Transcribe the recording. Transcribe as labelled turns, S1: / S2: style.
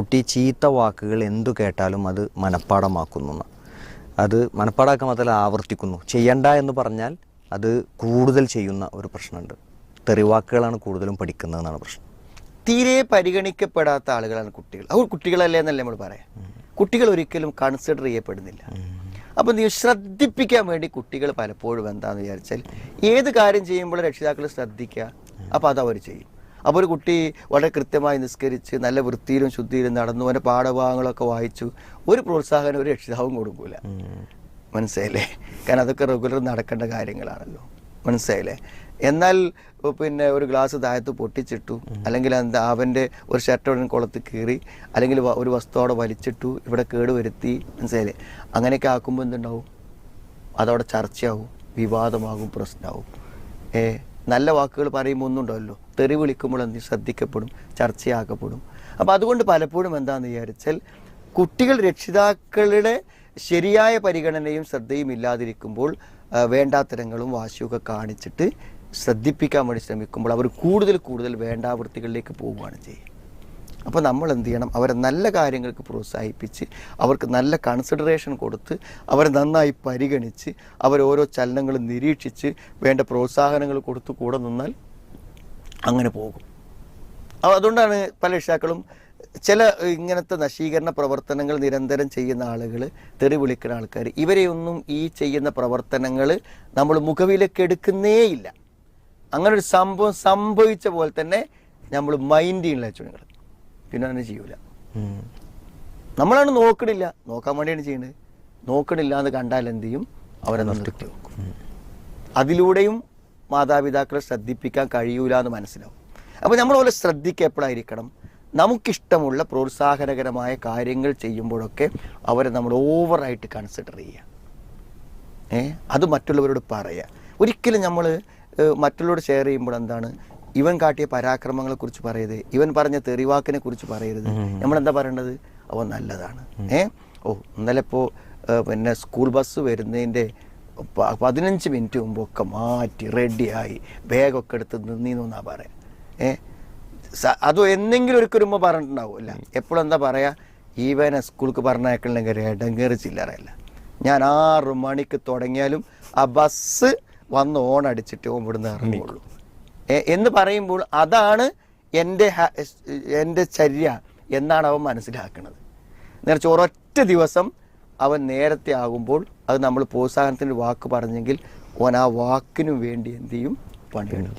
S1: കുട്ടി ചീത്ത വാക്കുകൾ എന്തു കേട്ടാലും അത് മനഃപ്പാടമാക്കുന്നു അത് മനഃപ്പാടാക്കാൻ മാത്രമല്ല ആവർത്തിക്കുന്നു. ചെയ്യണ്ട എന്ന് പറഞ്ഞാൽ അത് കൂടുതൽ ചെയ്യുന്ന ഒരു പ്രശ്നമുണ്ട്. തെറിവാക്കുകളാണ് കൂടുതലും പഠിക്കുന്നതെന്നാണ് പ്രശ്നം.
S2: തീരെ പരിഗണിക്കപ്പെടാത്ത ആളുകളാണ് കുട്ടികൾ. അവർ കുട്ടികളല്ലേ എന്നല്ലേ നമ്മൾ പറയാം. കുട്ടികൾ ഒരിക്കലും കൺസിഡർ ചെയ്യപ്പെടുന്നില്ല. അപ്പോൾ നീ ശ്രദ്ധിപ്പിക്കാൻ വേണ്ടി കുട്ടികൾ പലപ്പോഴും എന്താണെന്ന് വിചാരിച്ചാൽ ഏത് കാര്യം ചെയ്യുമ്പോൾ രക്ഷിതാക്കൾ ശ്രദ്ധിക്കുക. അപ്പോൾ അത് അവർ ചെയ്യും. അപ്പോൾ ഒരു കുട്ടി വളരെ കൃത്യമായി നിസ്കരിച്ച് നല്ല വൃത്തിയിലും ശുദ്ധിയിലും നടന്നു. അവന്റെ പാഠഭാഗങ്ങളൊക്കെ വായിച്ചു. ഒരു പ്രോത്സാഹനം ഒരു രക്ഷിതാവും കൊടുക്കൂല. മനസ്സിലായില്ലേ? കാരണം അതൊക്കെ റെഗുലർ നടക്കേണ്ട കാര്യങ്ങളാണല്ലോ. മനസ്സിലായില്ലേ? എന്നാൽ പിന്നെ ഒരു ഗ്ലാസ് താഴത്ത് പൊട്ടിച്ചിട്ടു. അല്ലെങ്കിൽ എന്താ അവന്റെ ഒരു ഷർട്ട് ഉടനെ കുളത്ത് കീറി. അല്ലെങ്കിൽ ഒരു വസ്തു അവിടെ വലിച്ചിട്ടു. ഇവിടെ കേട് വരുത്തി. മനസ്സിലായില്ലേ? അങ്ങനെയൊക്കെ ആക്കുമ്പോൾ എന്തുണ്ടാവും? അതവിടെ ചർച്ചയാവും. വിവാദമാകും പ്രശ്നമാകും. ഏ നല്ല വാക്കുകൾ പറയുമ്പോൾ ഒന്നും ഉണ്ടാവല്ലോ തെറി വിളിക്കുമ്പോൾ എന്ത് ശ്രദ്ധിക്കപ്പെടും? ചർച്ചയാക്കപ്പെടും. അപ്പോൾ അതുകൊണ്ട് പലപ്പോഴും എന്താണെന്ന് വിചാരിച്ചാൽ കുട്ടികൾ രക്ഷിതാക്കളുടെ ശരിയായ പരിഗണനയും ശ്രദ്ധയും ഇല്ലാതിരിക്കുമ്പോൾ വേണ്ടാത്തരങ്ങളും വാശിയൊക്കെ കാണിച്ചിട്ട് ശ്രദ്ധിപ്പിക്കാൻ വേണ്ടി ശ്രമിക്കുമ്പോൾ അവർ കൂടുതൽ കൂടുതൽ വേണ്ടാവൃത്തികളിലേക്ക് പോവുകയാണ് ചെയ്യുക. അപ്പോൾ നമ്മൾ എന്ത് ചെയ്യണം? അവരെ നല്ല കാര്യങ്ങൾക്ക് പ്രോത്സാഹിപ്പിച്ച് അവർക്ക് നല്ല കൺസിഡറേഷൻ കൊടുത്ത് അവരെ നന്നായി പരിഗണിച്ച് അവരോരോ ചലനങ്ങളും നിരീക്ഷിച്ച് വേണ്ട പ്രോത്സാഹനങ്ങൾ കൊടുത്ത് കൂടെ നിന്നാൽ അങ്ങനെ പോകും. അതുകൊണ്ടാണ് പല രക്ഷിതാക്കളും ചില ഇങ്ങനത്തെ നശീകരണ പ്രവർത്തനങ്ങൾ നിരന്തരം ചെയ്യുന്ന ആളുകൾ തെറി വിളിക്കുന്ന ആൾക്കാർ ഇവരെയൊന്നും ഈ ചെയ്യുന്ന പ്രവർത്തനങ്ങൾ നമ്മൾ മുഖവിലേക്ക് എടുക്കുന്നേയില്ല. അങ്ങനെ ഒരു സംഭവം സംഭവിച്ച പോലെ തന്നെ നമ്മൾ മൈൻഡ് ചെയ്യണില്ല ചുണികൾ പിന്നെ അങ്ങനെ ചെയ്യൂല. നമ്മളാണ് നോക്കണില്ല. നോക്കാൻ വേണ്ടിയാണ് ചെയ്യുന്നത് നോക്കണില്ല എന്ന് കണ്ടാൽ എന്ത് ചെയ്യും? അവരെ നിർത്തി വെക്കും അതിലൂടെയും മാതാപിതാക്കളെ ശ്രദ്ധിപ്പിക്കാൻ കഴിയൂല എന്ന് മനസ്സിലാവും. അപ്പോൾ നമ്മൾ ഓരോ ശ്രദ്ധിക്കുക എപ്പോഴായിരിക്കണം? നമുക്കിഷ്ടമുള്ള പ്രോത്സാഹനകരമായ കാര്യങ്ങൾ ചെയ്യുമ്പോഴൊക്കെ അവരെ നമ്മൾ ഓവറായിട്ട് കൺസിഡർ ചെയ്യുക. ഏ? അത് മറ്റുള്ളവരോട് പറയുക. ഒരിക്കലും നമ്മൾ മറ്റുള്ളവരോട് ഷെയർ ചെയ്യുമ്പോൾ എന്താണ്? ഇവൻ കാട്ടിയ പരാക്രമങ്ങളെക്കുറിച്ച് പറയരുത്. ഇവൻ പറഞ്ഞ തെറിവാക്കിനെ കുറിച്ച് പറയരുത്. നമ്മൾ എന്താ പറയേണ്ടത്? അവൻ നല്ലതാണ്. ഏ? ഓ ഇന്നലെ ഇപ്പോൾ പിന്നെ സ്കൂൾ ബസ് വരുന്നതിന്റെ പതിനഞ്ച് മിനിറ്റ് മുമ്പൊക്കെ മാറ്റി റെഡിയായി. ബാഗൊക്കെ എടുത്ത് നിന്നു എന്നാ പറയാം. ഏ? അതോ എന്തെങ്കിലും ഒരിക്കലും പറഞ്ഞിട്ടുണ്ടാവില്ല എപ്പോഴും എന്താ പറയാ? ഈവനെ സ്കൂൾക്ക് പറഞ്ഞേക്കണമെങ്കിൽ ഇടങ്ങേറി ചില്ലറയല്ല. ഞാൻ ആറ് മണിക്ക് തുടങ്ങിയാലും ആ ബസ് വന്ന് ഓൺ അടിച്ചിട്ട് ഇവിടുന്ന് ഇറങ്ങുള്ളൂ. എന്ന് പറയുമ്പോൾ അതാണ് എന്റെ എന്റെ ചര്യ എന്നാണ് അവൻ മനസ്സിലാക്കുന്നത് നേരെ ഒരൊറ്റ ദിവസം അവൻ നേരത്തെ ആകുമ്പോൾ അത് നമ്മൾ പ്രോത്സാഹനത്തിന്റെ വാക്ക് പറഞ്ഞെങ്കിൽ ഓൻ ആ വാക്കിനു വേണ്ടി എന്ത് ചെയ്യും? പണിയെടുക്കും.